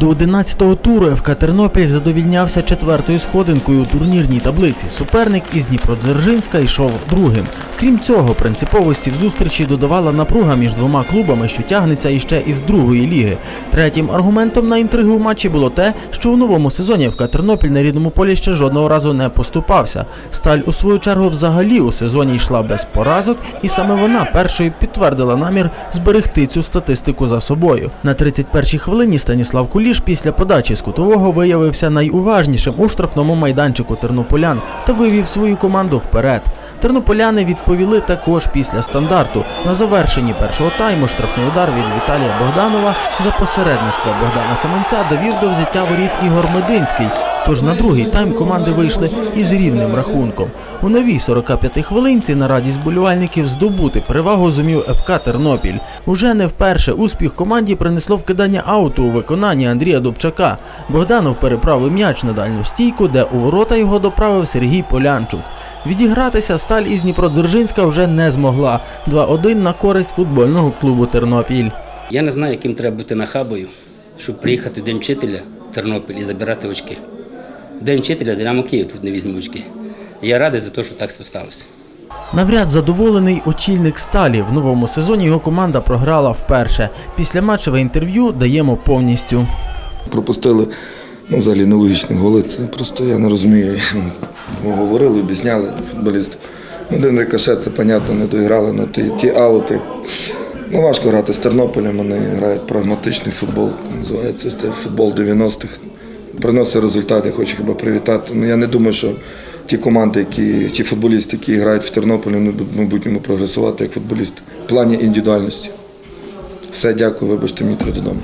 До 11-го туру ФК Тернопіль задовільнявся четвертою сходинкою у турнірній таблиці. Суперник із Дніпродзержинська йшов другим. Крім цього, принциповості в зустрічі додавала напруга між двома клубами, що тягнеться іще із другої ліги. Третім аргументом на інтригу в матчі було те, що у новому сезоні ФК Тернопіль на рідному полі ще жодного разу не поступався. Сталь у свою чергу взагалі у сезоні йшла без поразок, і саме вона першою підтвердила намір зберегти цю статистику за собою. На 31-й хвилині Станіслав Куліш після подачі з кутового виявився найуважнішим у штрафному майданчику тернополян та вивів свою команду вперед. Тернополяни відповіли також після стандарту. На завершенні першого тайму штрафний удар від Віталія Богданова за посередництва Богдана Семенця довів до взяття воріт Ігор Мединський. Тож на другий тайм команди вийшли із рівним рахунком. У новій 45-й хвилинці на радість болівальників здобути перевагу зумів ФК Тернопіль. Уже не вперше успіх команді принесло вкидання ауту у виконанні Андрія Дубчака. Богданов переправив м'яч на дальню стійку, де у ворота його доправив Сергій Полянчук. Відігратися сталь із Дніпродзержинська вже не змогла. 2-1 на користь футбольного клубу Тернопіль. Я не знаю, яким треба бути нахабою, щоб приїхати День вчителя Тернопіль і забирати очки. День вчителя Динамо Київ тут не візьме очки. Я радий за те, що так все сталося. Навряд задоволений очільник сталі. В новому сезоні його команда програла вперше. Після матчеве інтерв'ю даємо повністю. Пропустили ну, взагалі нелогічні голи. Це просто я не розумію. Ми говорили, об'ясняли футболісти. Ну, Один рикошет, це понятно, не доіграли, ну ті, ті аути. Ну, важко грати з Тернополем, вони грають прагматичний футбол, називається це футбол 90-х. Приносить результат, я хочу хіба привітати. Ну, я не думаю, що ті команди, які, ті футболісти, які грають в Тернополі, будуть в майбутньому прогресувати як футболісти в плані індивідуальності. Все, дякую, вибачте, мені треба додому.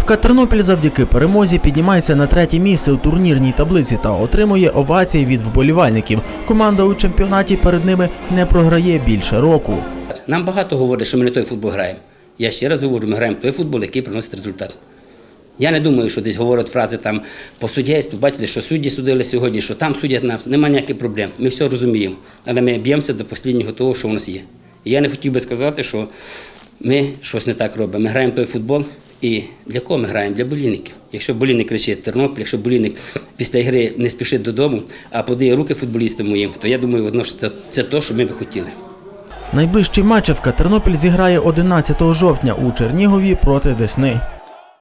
ФК Тернопіль завдяки перемозі піднімається на третє місце у турнірній таблиці та отримує овації від вболівальників. Команда у чемпіонаті перед ними не програє більше року. Нам багато говорять, що ми не той футбол граємо. Я ще раз говорю, ми граємо той футбол, який приносить результат. Я не думаю, що десь говорять фрази там по суддєйству, бачите, що судді судили сьогодні, що там судять нас, немає ніяких проблем. Ми все розуміємо. Але ми б'ємося до останнього того, що у нас є. І я не хотів би сказати, що ми щось не так робимо. Ми граємо той футбол. І для кого ми граємо? Для болівників. Якщо болівник кричить Тернопіль, якщо болівник після гри не спішить додому, а подає руки футболістам моїм, то я думаю, одно що це, це те, що ми би хотіли. Найближчий матч ФК Тернопіль зіграє 11 жовтня у Чернігові проти Десни.